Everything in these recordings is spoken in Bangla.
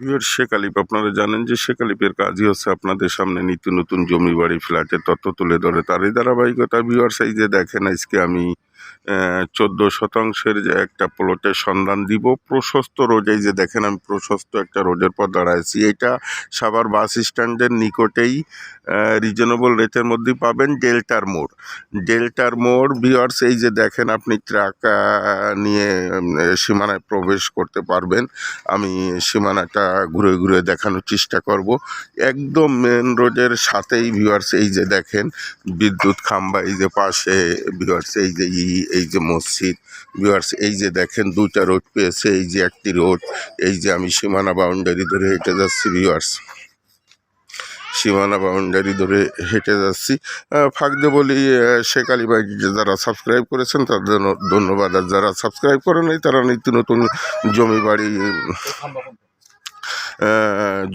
বিহার শেখ আলিপ আপনারা জানেন যে শেখ আলিপের কাজই হচ্ছে আপনাদের সামনে নিত্য নতুন জমি বাড়ি, ফ্ল্যাটের তথ্য তুলে ধরে। তারই ধারাবাহিকতা ভিউয়ার সাইজে দেখেন, আজকে আমি চোদ্দ শতাংশের যে একটা প্লটের সন্ধান দিব। প্রশস্ত রোড এই যে দেখেন আমি প্রশস্ত একটা রোডের পর দাঁড়াইছি। এটা সাভার বাস স্ট্যান্ডের নিকটেই রিজনেবল রেটের মধ্যেই পাবেন ডেল্টার মোড়। ডেল্টার মোড় বিয়ার্স এই যে দেখেন আপনি ট্রাক নিয়ে সীমানায় প্রবেশ করতে পারবেন। আমি সীমানাটা ঘুরে ঘুরে দেখানোর চেষ্টা করব। একদম মেন রোডের সাথেই ভিউয়ার্স এই যে দেখেন বিদ্যুৎ খাম্বা এই যে পাশে ভিউয়ার্স এই যে ই- এই যে মসজিদ ভিউয়ার্স এই যে দেখেন দুইটা রোড পেয়েছে এই যে একটি রোড এই যে আমি সীমানা বাউন্ডারি ধরে হেঁটে যাচ্ছি ভিউয়ার্স সীমানা বাউন্ডারি ধরে হেঁটে যাচ্ছি। আহ, ফাঁক দিয়ে বলি শেখ আলী যারা সাবস্ক্রাইব করেছেন তাদের জন্য ধন্যবাদ। আর যারা সাবস্ক্রাইব করেন তারা নিত্য নতুন জমি বাড়ি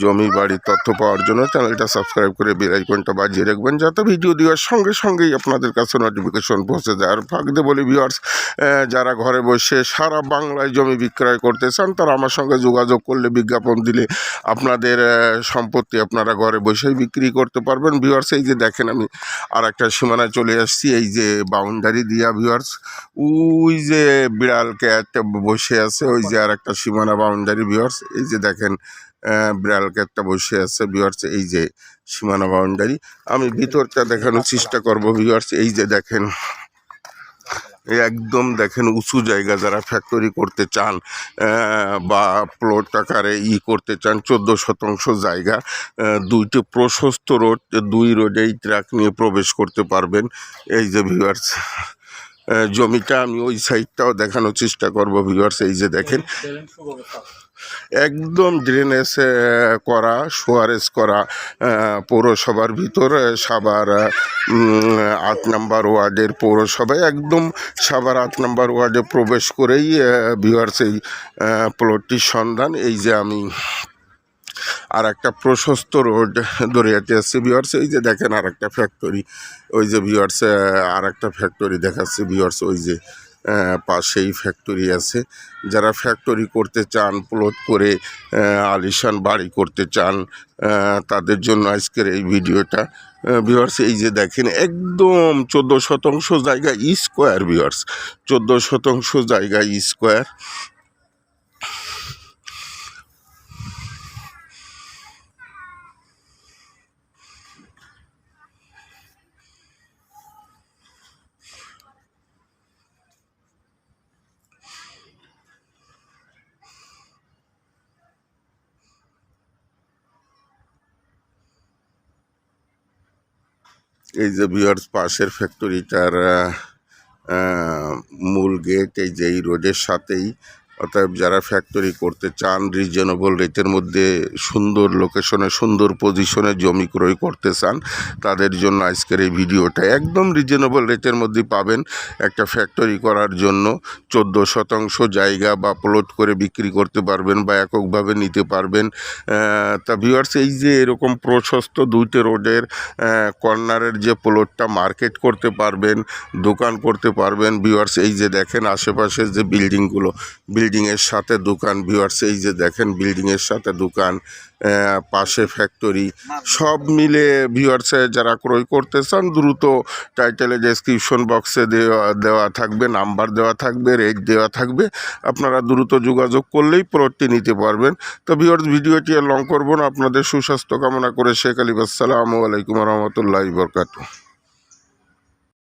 জমি বাড়ির তথ্য পাওয়ার জন্য চ্যানেলটা সাবস্ক্রাইব করে বেল আইকনটা বাজিয়ে রাখবেন, যাতে ভিডিও দেওয়ার সঙ্গে সঙ্গেই আপনাদের কাছে নোটিফিকেশন পৌঁছে যায়। আর ফাঁকতে বলি ভিউয়ার্স যারা ঘরে বসে সারা বাংলায় জমি বিক্রয় করতে চান, তারা আমার সঙ্গে যোগাযোগ করলে, বিজ্ঞাপন দিলে আপনাদের সম্পত্তি আপনারা ঘরে বসেই বিক্রি করতে পারবেন। ভিউয়ার্স এই যে দেখেন আমি আর একটা সীমানায় চলে আসছি, এই যে বাউন্ডারি দিয়া ভিউয়ার্স ওই যে বিড়াল ক্যাট বসে আছে, ওই যে আর একটা সীমানা বাউন্ডারি ভিউয়ার্স এই যে দেখেন আহ, বিড়াল ক্যাটটা বসে আছে ভিউয়ার্স এই যে সীমানা বাউন্ডারি আমি ভিতরটা দেখানোর চেষ্টা করব ভিউয়ার্স এই যে দেখেন। একদম দেখেন উঁচু জায়গা যারা ফ্যাক্টরি করতে চান বা প্লট আকারে ই করতে চান চোদ্দ শতাংশ জায়গা দুইটি প্রশস্ত রোড দুই রোডেই ট্রাক নিয়ে প্রবেশ করতে পারবেন। এই যে ভিউয়ার্স জমিটা আমি ওই সাইডটাও দেখানোর চেষ্টা করব ভিউয়ার্স এই যে দেখেন। একদম ড্রেনেজ করা সোয়ারেজ করা পৌরসভার ভিতর উম, আট নাম্বার ওয়ার্ডের পৌরসভায় একদম সাবার আট নাম্বার ওয়ার্ডে প্রবেশ করেই ভিউয়ার্স এই প্লটটির সন্ধান। এই যে আমি আর একটা প্রশস্ত রোড ধরে যেতে আসছে ভিওয়ার্স এই যে দেখেন আর একটা ফ্যাক্টরি ওই যে ভিওয়ার্স আর একটা ফ্যাক্টরি দেখাচ্ছে ভিওয়ার্স ওই যে পাশেই ফ্যাক্টরি আছে। যারা ফ্যাক্টরি করতে চান প্লট করে আলিশান বাড়ি করতে চান তাদের জন্য আজকের এই ভিডিওটা। ভিওয়ার্স এই যে দেখেন, একদম চোদ্দ শতাংশ জায়গা স্কোয়ার ভিওয়ার্স চোদ্দ শতাংশ জায়গা স্কোয়ার এই যে ভিওয়ার্স পাশের ফ্যাক্টরিটার মূল গেট এই যে এই রোডের সাথেই অতএব যারা ফ্যাক্টরি করতে চান রিজনেবল রেটের মধ্যে সুন্দর লোকেশনে সুন্দর পজিশনে জমি ক্রয় করতে চান, তাদের জন্য আজকের এই ভিডিওটা একদম রিজনেবল রেটের মধ্যে পাবেন। একটা ফ্যাক্টরি করার জন্য চোদ্দ শতাংশ জায়গা বা প্লট করে বিক্রি করতে পারবেন বা এককভাবে নিতে পারবেন। তা ভিউয়ার্স এই যে এরকম প্রশস্ত দুইটি রোডের কর্নারের যে প্লটটা মার্কেট করতে পারবেন, দোকান করতে পারবেন ভিউয়ার্স এই যে দেখেন আশেপাশের যে বিল্ডিংগুলো বিল্ডিংয়ের সাথে দোকান ভিউয়ার্স এই যে দেখেন বিল্ডিংয়ের সাথে দোকান পাশে ফ্যাক্টরি সব মিলে ভিউয়ার্সে যারা ক্রয় করতে চান দ্রুত টাইটেলে ডেসক্রিপশন বক্সে দেওয়া দেওয়া থাকবে নাম্বার দেওয়া থাকবে রেট দেওয়া থাকবে। আপনারা দ্রুত যোগাযোগ করলেই প্লটটি নিতে পারবেন। তো ভিউয়ার্স ভিডিওটি লং করব না। আপনাদের সুস্বাস্থ্য কামনা করে শেখ আলী আসসালামু আলাইকুম রহমতুল্লাহ বরকাতু